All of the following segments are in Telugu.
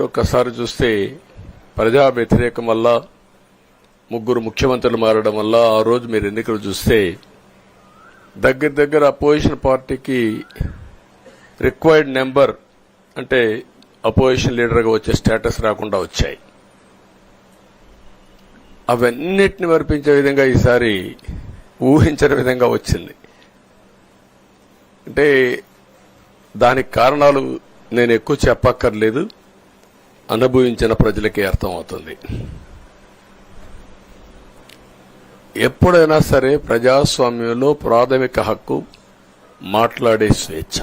ఒక్కసారి చూస్తే ప్రజా వ్యతిరేకం వల్ల ముగ్గురు ముఖ్యమంత్రులు మారడం వల్ల ఆ రోజు మీరు ఎన్నికలు చూస్తే దగ్గర దగ్గర అపోజిషన్ పార్టీకి రిక్వైర్డ్ నెంబర్ అంటే అపోజిషన్ లీడర్గా వచ్చే స్టేటస్ రాకుండా వచ్చాయి. అవన్నిటిని వర్పించే విధంగా ఈసారి ఊహించని విధంగా వచ్చింది. అంటే దానికి కారణాలు నేను ఎక్కువ చెప్పక్కర్లేదు. అనుభవించిన ప్రజలకే అర్థమవుతుంది. ఎప్పుడైనా సరే ప్రజాస్వామ్యంలో ప్రాథమిక హక్కు మాట్లాడే స్వేచ్ఛ.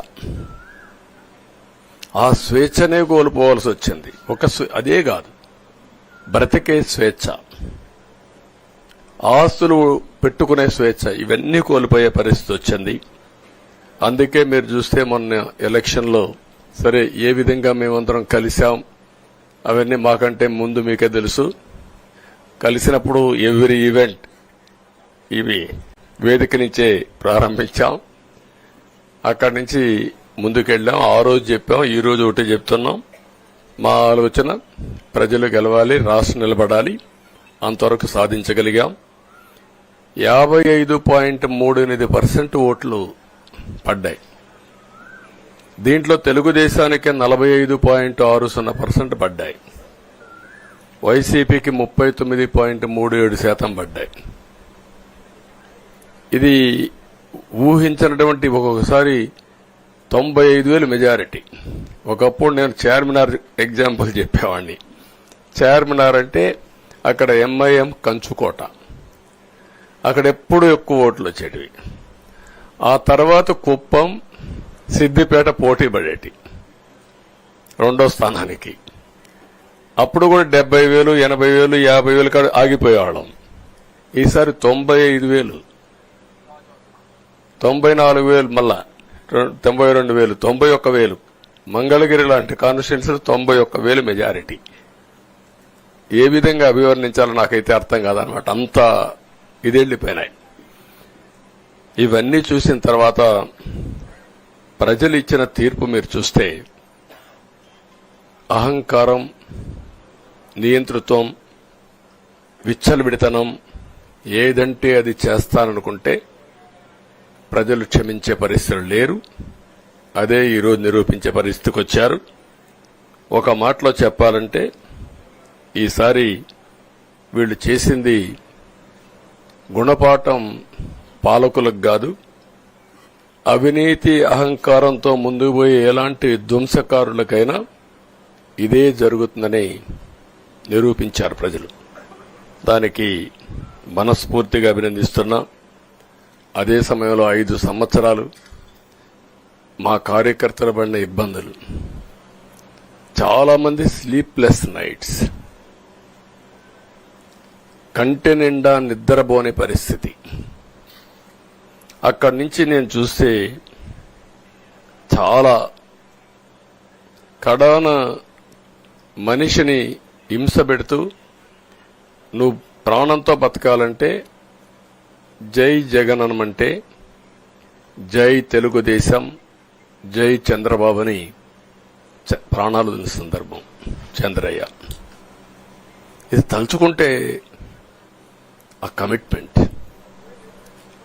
ఆ స్వేచ్ఛనే కోల్పోవలసి వచ్చింది. ఒక స్వే- అదే కాదు. బ్రతికే స్వేచ్ఛ. ఆస్తులు పెట్టుకునే స్వేచ్ఛ. ఇవన్నీ కోల్పోయే పరిస్థితి వచ్చింది. అందుకే మీరు చూస్తే మొన్న ఎలక్షన్లో సరే ఏ విధంగా మేమందరం కలిశాం అవన్నీ మాకంటే ముందు మీకే తెలుసు. కలిసినప్పుడు ఎవ్రీ ఈవెంట్ ఇవి వేదిక నుంచే ప్రారంభించాం. అక్కడి నుంచి ముందుకెళ్ళాం. ఆ రోజు చెప్పాం ఈ రోజు ఒకటి చెప్తున్నాం. మా ఆలోచన ప్రజలు గెలవాలి రాష్ట్రం నిలబడాలి అంతవరకు సాధించగలిగాం. యాభై ఐదు పాయింట్ మూడు ఎనిమిది పర్సెంట్ ఓట్లు పడ్డాయి. దీంట్లో తెలుగుదేశానికి నలభై ఐదు పాయింట్ ఆరు సున్నా పర్సెంట్ పడ్డాయి. వైసీపీకి ముప్పై తొమ్మిది పాయింట్ మూడు ఏడు శాతం పడ్డాయి. ఇది ఊహించినటువంటి ఒక్కొక్కసారి తొంభై ఐదు వేలు మెజారిటీ. ఒకప్పుడు నేను చార్మినార్ ఎగ్జాంపుల్ చెప్పేవాడిని చార్మినార్ అంటే అక్కడ ఎంఐఎం కంచుకోట. అక్కడ ఎప్పుడు ఎక్కువ ఓట్లు వచ్చేటివి. ఆ తర్వాత కుప్పం సిద్దిపేట పోటీ పడేటి. రెండో స్థానానికి. అప్పుడు కూడా డెబ్బై వేలు ఎనభై వేలు యాభై వేలు కాడ ఆగిపోయేవాళ్ళం. ఈసారి తొంభై ఐదు వేలు తొంభై నాలుగు వేలు మళ్ళా తొంభై రెండు వేలు తొంభై ఒక్క వేలు మంగళగిరి లాంటి కాన్స్టిట్యున్సీ తొంభై ఒక్క వేలు మెజారిటీ. ఏ విధంగా అభివర్ణించాలో నాకైతే అర్థం కాదనమాట అంత ఇదెళ్ళిపోయినాయి ఇవన్నీ చూసిన తర్వాత ప్రజలు ఇచ్చిన తీర్పు మీరు చూస్తే అహంకారం నియంతృత్వం విచ్చలవిడితనం ఏదంటే అది చేస్తాననుకుంటే ప్రజలు క్షమించే పరిస్థితులు లేరు. అదే ఈరోజు నిరూపించే పరిస్థితికి వచ్చారు. ఒక మాటలో చెప్పాలంటే ఈసారి వీళ్ళు చేసింది గుణపాఠం పాలకులకు కాదు అవినీతి అహంకారంతో ముందుకు పోయే ఎలాంటి ధ్వంసకారులకైనా ఇదే జరుగుతుందని నిరూపించారు ప్రజలు. దానికి మనస్ఫూర్తిగా అభినందిస్తున్నా. అదే సమయంలో ఐదు సంవత్సరాలు మా కార్యకర్తల పడిన ఇబ్బందులు. చాలామంది స్లీప్లెస్ నైట్స్ కంటి నిండా నిద్రపోని పరిస్థితి. అక్కడి నుంచి నేను చూస్తే చాలా కడాన మనిషిని హింస పెడుతూ నువ్వు ప్రాణంతో బతకాలంటే జై జగన్ అనమంటే జై తెలుగుదేశం జై చంద్రబాబుని చ- ప్రాణాలు తిన సందర్భం. చంద్రయ్య. ఇది తలుచుకుంటే ఆ కమిట్మెంట్.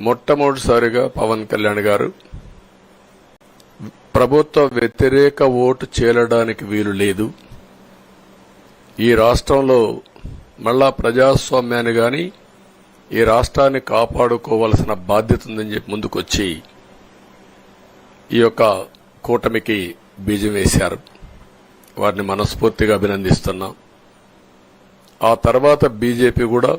మొట్టమొదటిసారిగా పవన్ కళ్యాణ్ గారు ప్రభుత్వ వ్యతిరేక ఓటు చేరడానికి వీలు లేదు. ఈ రాష్ట్రంలో మళ్ళా ప్రజాస్వామ్యాన్ని గాని ఈ రాష్ట్రాన్ని కాపాడుకోవాల్సిన బాధ్యత ఉందని చెప్పి ముందుకొచ్చి ఈ యొక్క కూటమికి బీజం వేశారు. వారిని మనస్ఫూర్తిగా అభినందిస్తున్నాం. ఆ తర్వాత బీజేపీ కూడా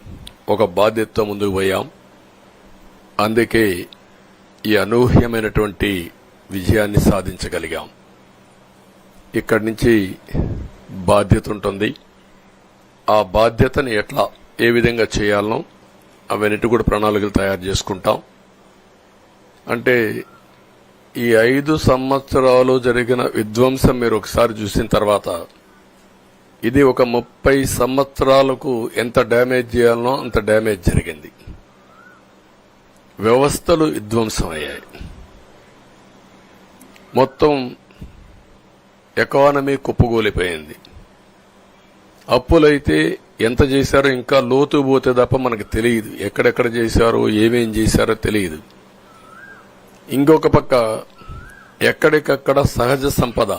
ఒక బాధ్యతతో ముందుకు పోయాం. అందుకే ఈ అనూహ్యమైనటువంటి విజయాన్ని సాధించగలిగాం. ఇక్కడి నుంచి బాధ్యత ఉంటుంది. ఆ బాధ్యతని ఎట్లా ఏ విధంగా చేయాలనో అవన్నిటి కూడా ప్రణాళికలు తయారు చేసుకుంటాం. అంటే ఈ ఐదు సంవత్సరాలు జరిగిన విధ్వంసం మీరు ఒకసారి చూసిన తర్వాత ఇది ఒక ముప్పై సంవత్సరాలకు ఎంత డ్యామేజ్ చేయాలనో అంత డ్యామేజ్ జరిగింది. వ్యవస్థలు విధ్వంసమయ్యాయి. మొత్తం ఎకానమీ కుప్పగూలిపోయింది. అప్పులైతే ఎంత చేశారో ఇంకా లోతు పోతే తప్ప మనకు తెలియదు. ఎక్కడెక్కడ చేశారో ఏమేం చేశారో తెలియదు. ఇంకొక పక్క ఎక్కడికక్కడ సహజ సంపద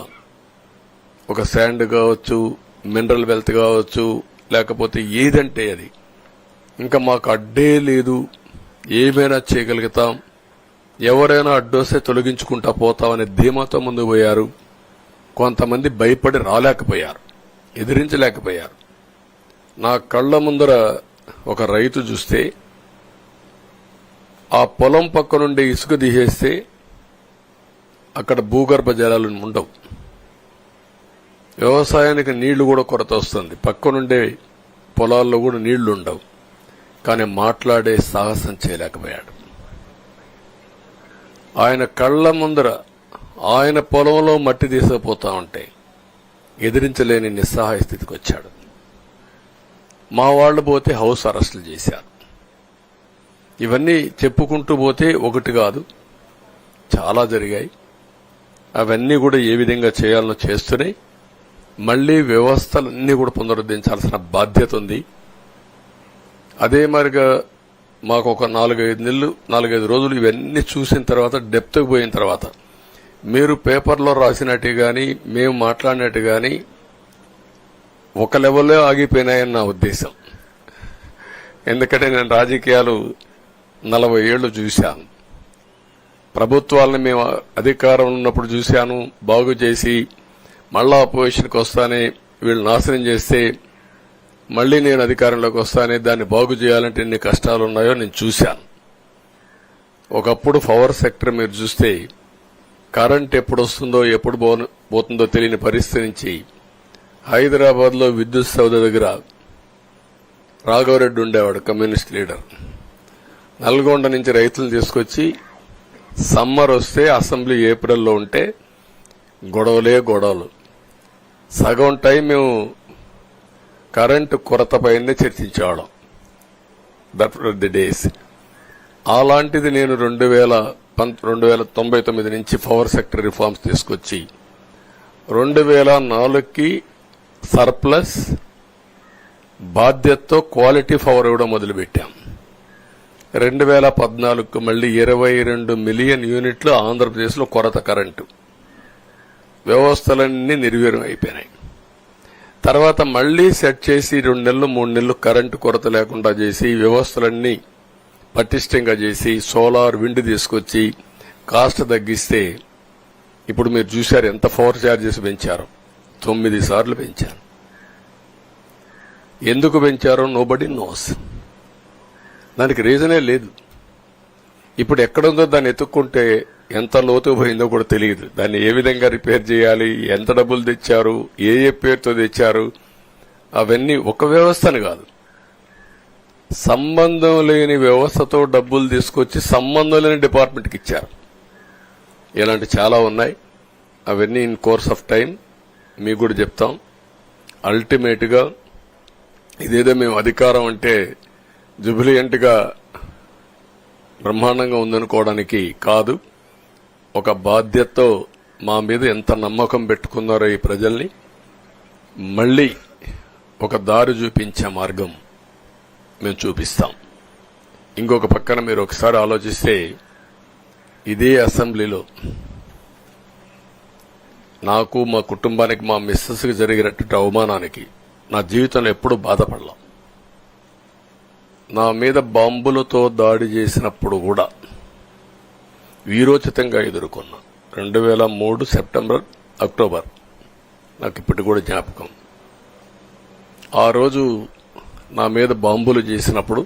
ఒక శాండ్ కావచ్చు మినరల్ వెల్త్ కావచ్చు లేకపోతే ఏదంటే అది. ఇంకా మాకు అడ్డే లేదు. ఏమైనా చేయగలుగుతాం. ఎవరైనా అడ్డొస్తే తొలగించుకుంటా పోతామనే ధీమాతో ముందుకు పోయారు. కొంతమంది భయపడి రాలేకపోయారు. ఎదిరించలేకపోయారు. నా కళ్ళ ముందర ఒక రైతు చూస్తే ఆ పొలం పక్క నుండి ఇసుక తీసేస్తే అక్కడ భూగర్భ జలాలు ఉండవు. వ్యవసాయానికి నీళ్ళు కూడా కొరత వస్తుంది. పక్కనుండే పొలాల్లో కూడా నీళ్ళు ఉండవు కానీ మాట్లాడే సాహసం చేయలేకపోయాడు. ఆయన కళ్ళ ముందర ఆయన పొలంలో మట్టి తీసుకుపోతా ఉంటే ఎదిరించలేని నిస్సహాయ స్థితికి వచ్చాడు. మా వాళ్ళు పోతే హౌస్ అరెస్టులు చేశారు. ఇవన్నీ చెప్పుకుంటూ పోతే ఒకటి కాదు చాలా జరిగాయి. అవన్నీ కూడా ఏ విధంగా చేయాలనో చేస్తున్నాయి మళ్ళీ వ్యవస్థలన్నీ కూడా పునరుద్ధరించాల్సిన బాధ్యత ఉంది. అదే మరిగా మాకు ఒక నాలుగైదు నెలలు నాలుగైదు రోజులు ఇవన్నీ చూసిన తర్వాత డెప్త్కి పోయిన తర్వాత మీరు పేపర్లో రాసినట్టు కానీ మేము మాట్లాడినట్టు కానీ ఒక లెవెల్లో ఆగిపోయినాయని నా ఉద్దేశం. ఎందుకంటే నేను రాజకీయాలు నలభై ఏళ్ళు చూశాను. ప్రభుత్వాలను మేము అధికారం ఉన్నప్పుడు చూశాను బాగు చేసి మళ్ళా అపోజిషన్కి వస్తానే వీళ్ళు నాశనం చేస్తే మళ్ళీ నేను అధికారంలోకి వస్తానే దాన్ని బాగు చేయాలంటే ఎన్ని కష్టాలు ఉన్నాయో నేను చూశాను. ఒకప్పుడు పవర్ సెక్టర్ మీరు చూస్తే కరెంట్ ఎప్పుడు వస్తుందో ఎప్పుడు పోతుందో తెలియని పరిస్థితి నుంచి హైదరాబాద్లో విద్యుత్ సౌద దగ్గర రాఘవరెడ్డి ఉండేవాడు కమ్యూనిస్ట్ లీడర్. నల్గొండ నుంచి రైతులు తీసుకొచ్చి సమ్మర్ వస్తే అసెంబ్లీ ఏప్రిల్లో ఉంటే గొడవలే గొడవలు. సగం టైం మేము కరెంటు కొరతపైనే చర్చించేవాళ్ళం. దట్ ది డేస్ అలాంటిది నేను రెండు వేల రెండు వేల తొంభై తొమ్మిది నుంచి పవర్ సెక్టర్ రిఫార్మ్స్ తీసుకొచ్చి రెండు వేల నాలుగుకి సర్ప్లస్ బాధ్యతతో క్వాలిటీ పవర్ ఇవ్వడం మొదలుపెట్టాం. రెండు వేల పద్నాలుగుకు మళ్ళీ ఇరవై రెండు మిలియన్ యూనిట్లు ఆంధ్రప్రదేశ్లో కొరత కరెంటు వ్యవస్థలన్నీ నిర్వీర్యం అయిపోయినాయి. తర్వాత మళ్ళీ సెట్ చేసి రెండు నెలలు మూడు నెలలు కరెంటు కొరత లేకుండా చేసి వ్యవస్థలన్నీ పటిష్టంగా చేసి సోలార్ విండ్ తీసుకొచ్చి కాస్ట్ తగ్గిస్తే ఇప్పుడు మీరు చూశారు ఎంత పవర్ ఛార్జెస్ పెంచారు. తొమ్మిది సార్లు పెంచారు. ఎందుకు పెంచారో నోబడి నోస్ దానికి రీజనే లేదు. ఇప్పుడు ఎక్కడుందో దాన్ని ఎత్తుక్కుంటే ఎంత లోతు పోయిందో కూడా తెలియదు. దాన్ని ఏ విధంగా రిపేర్ చేయాలి? ఎంత డబ్బులు తెచ్చారు? ఏ ఏ పేరుతో తెచ్చారు? అవన్నీ ఒక వ్యవస్థను కాదు. సంబంధం లేని వ్యవస్థతో డబ్బులు తీసుకొచ్చి సంబంధం లేని డిపార్ట్మెంట్కి ఇచ్చారు. ఇలాంటి చాలా ఉన్నాయి. అవన్నీ ఇన్ కోర్స్ ఆఫ్ టైం. మీకు కూడా చెప్తాం. అల్టిమేట్గా ఇదేదో మేము అధికారం అంటే జుబిలియంట్గా బ్రహ్మాండంగా ఉందనుకోవడానికి కాదు. ఒక బాధ్యతతో మా మీద ఎంత నమ్మకం పెట్టుకున్నారో ఈ ప్రజల్ని మళ్ళీ ఒక దారి చూపించే మార్గం మేము చూపిస్తాం. ఇంకొక పక్కన మీరు ఒకసారి ఆలోచిస్తే ఇదే అసెంబ్లీలో నాకు మా కుటుంబానికి మా మిస్సెస్కి జరిగినటువంటి అవమానానికి నా జీవితంలో ఎప్పుడూ బాధపడలా. నా మీద బాంబులతో దాడి చేసినప్పుడు కూడా వీరోచితంగా ఎదుర్కొన్నా. రెండు వేల మూడు సెప్టెంబర్ అక్టోబర్. నాకు ఇప్పటి కూడా జ్ఞాపకం. ఆ రోజు నా మీద బాంబులు చేసినప్పుడు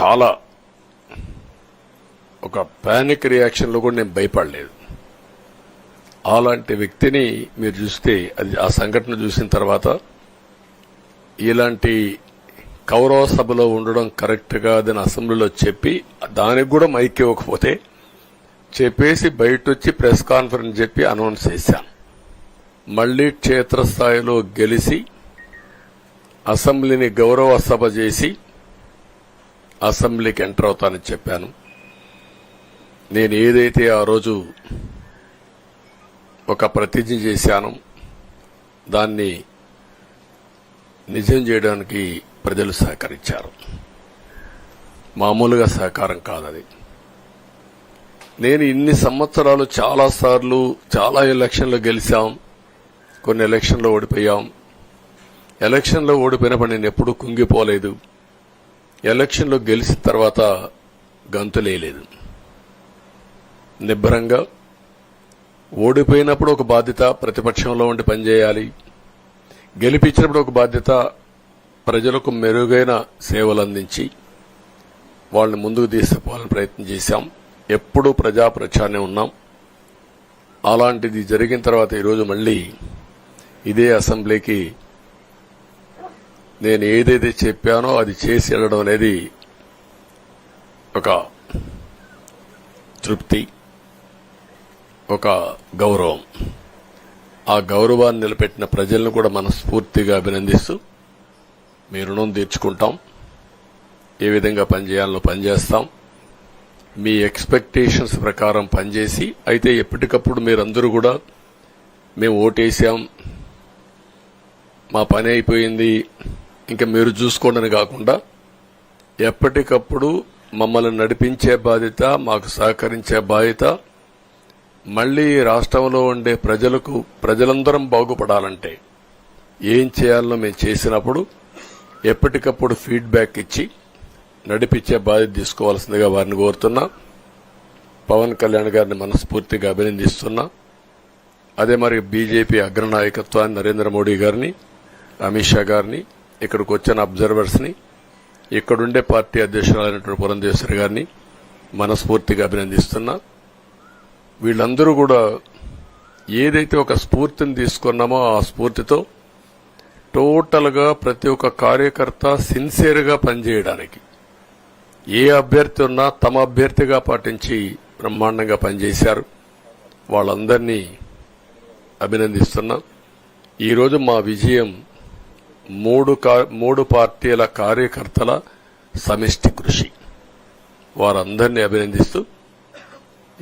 చాలా ఒక పానిక్ రియాక్షన్లో కూడా నేను భయపడలేదు. అలాంటి వ్యక్తిని మీరు చూస్తే అది ఆ సంఘటన చూసిన తర్వాత ఇలాంటి కౌరవ సభలో ఉండడం కరెక్ట్ కాదని అసెంబ్లీలో చెప్పి దానికి కూడా మైక్ ఇవ్వకపోతే చెప్పేసి బయట వచ్చి ప్రెస్ కాన్ఫరెన్స్ చెప్పి అనౌన్స్ చేశాను మళ్ళీ క్షేత్రస్థాయిలో గెలిచి అసెంబ్లీని గౌరవ సభ చేసి అసెంబ్లీకి ఎంటర్ అవుతానని చెప్పాను. నేను ఏదైతే ఆ రోజు ఒక ప్రతిజ్ఞ చేశాను దాన్ని నిజం చేయడానికి ప్రజలు సహకరించారు. మామూలుగా సహకారం కాదది. నేను ఇన్ని సంవత్సరాలు చాలా సార్లు చాలా ఎలక్షన్లు గెలిచాం. కొన్ని ఎలక్షన్లో ఓడిపోయాం. ఎలక్షన్లో ఓడిపోయినప్పుడు నేను ఎప్పుడూ కుంగిపోలేదు. ఎలక్షన్లో గెలిచిన తర్వాత గంతులేయలేదు నిబ్బరంగా ఓడిపోయినప్పుడు ఒక బాధ్యత ప్రతిపక్షంలో ఉండి పనిచేయాలి. గెలిపించినప్పుడు ఒక బాధ్యత ప్రజలకు మెరుగైన సేవలు అందించి వాళ్ళని ముందుకు తీసుకుపోవాలని ప్రయత్నం చేశాం. ఎప్పుడూ ప్రజాప్రచారనే ఉన్నాం. అలాంటిది జరిగిన తర్వాత ఈరోజు మళ్ళీ ఇదే అసెంబ్లీకి నేను ఏదైతే చెప్పానో అది చేసి వెళ్ళడం అనేది ఒక తృప్తి ఒక గౌరవం. ఆ గౌరవాన్ని నిలబెట్టిన ప్రజలను కూడా మనస్ఫూర్తిగా అభినందిస్తూ మీ రుణం తీర్చుకుంటాం. ఏ విధంగా పనిచేయాలో పనిచేస్తాం మీ ఎక్స్పెక్టేషన్స్ ప్రకారం పనిచేసి అయితే ఎప్పటికప్పుడు మీరందరూ కూడా మేము ఓటేసాం. మా పని అయిపోయింది. ఇంకా మీరు చూసుకోండి కాకుండా ఎప్పటికప్పుడు మమ్మల్ని నడిపించే బాధ్యత మాకు సహకరించే బాధ్యత మళ్ళీ రాష్ట్రంలో ఉండే ప్రజలకు ప్రజలందరం బాగుపడాలంటే ఏం చేయాలనో మేము చేసినప్పుడు ఎప్పటికప్పుడు ఫీడ్బ్యాక్ ఇచ్చి నడిపించే బాధ్యత తీసుకోవాల్సిందిగా వారిని కోరుతున్నా. పవన్ కళ్యాణ్ గారిని మనస్ఫూర్తిగా అభినందిస్తున్నా. అదే మరి బీజేపీ అగ్రనాయకత్వాన్ని నరేంద్ర మోడీ గారిని అమిత్ షా గారిని ఇక్కడికి వచ్చిన అబ్జర్వర్స్ని ఇక్కడుండే పార్టీ అధ్యక్షురాలైనటువంటి పురంధేశ్వరి గారిని మనస్ఫూర్తిగా అభినందిస్తున్నా. వీళ్ళందరూ కూడా ఏదైతే ఒక స్ఫూర్తిని తీసుకున్నామో ఆ స్ఫూర్తితో టోటల్గా ప్రతి ఒక్క కార్యకర్త సిన్సియర్గా పనిచేయడానికి. ఏ అభ్యర్థి ఉన్నా తమ అభ్యర్థిగా పాటించి బ్రహ్మాండంగా పనిచేశారు. వాళ్ళందరినీ అభినందిస్తున్నా. ఈరోజు మా విజయం మూడు కా- మూడు పార్టీల కార్యకర్తల సమిష్టి కృషి. వారందరినీ అభినందిస్తూ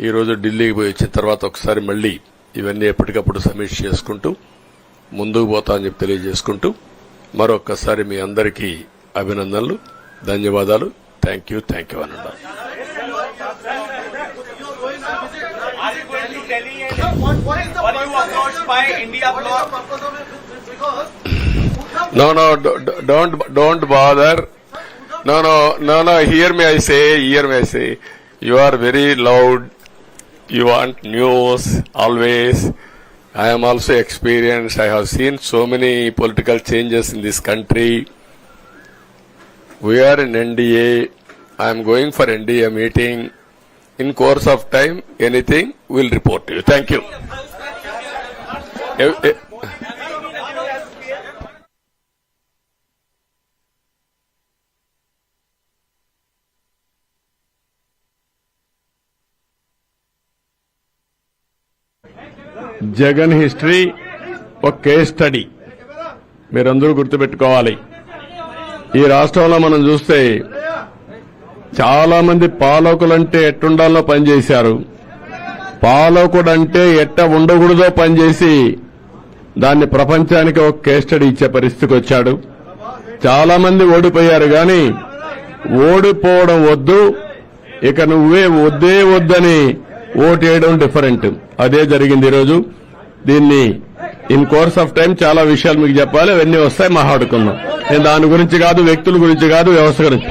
ఈరోజు ఢిల్లీకి పోయి వచ్చిన తర్వాత ఒకసారి మళ్ళీ ఇవన్నీ ఎప్పటికప్పుడు సమీక్ష చేసుకుంటూ ముందుకు పోతా అని చెప్పి తెలియజేసుకుంటూ మరొక్కసారి మీ అందరికీ అభినందనలు ధన్యవాదాలు. థ్యాంక్ యూ థ్యాంక్ యూ అన్న here may I say here may I say you are very loud you want news always I am also experienced. I have seen so many political changes in this country. We are in NDA. I am going for NDA meeting. In course of time, anything, we'll report to you. Thank you. Jagan history ఒక కేస్ స్టడీ. మీరందరూ గుర్తుపెట్టుకోవాలి. ఈ రాష్ట్రంలో మనం చూస్తే చాలా మంది పాలకులంటే ఎట్టుండాలో పనిచేశారు. పాలకుడు అంటే ఎట్ట ఉండకూడదో పనిచేసి దాన్ని ప్రపంచానికి ఒక కేస్ స్టడీ ఇచ్చే పరిస్థితికి వచ్చాడు. చాలా మంది ఓడిపోయారు గాని ఓడిపోవడం వద్దు ఇక నువ్వే వద్దే వద్దని ఓటేయడం డిఫరెంట్ అదే జరిగింది ఈరోజు. దీన్ని ఇన్ కోర్స్ ఆఫ్ టైం చాలా విషయాలు మీకు చెప్పాలి. అవన్నీ వస్తాయి. మాట్లాడుకుందాం నేను దాని గురించి కాదు వ్యక్తుల గురించి కాదు వ్యవస్థ గురించి.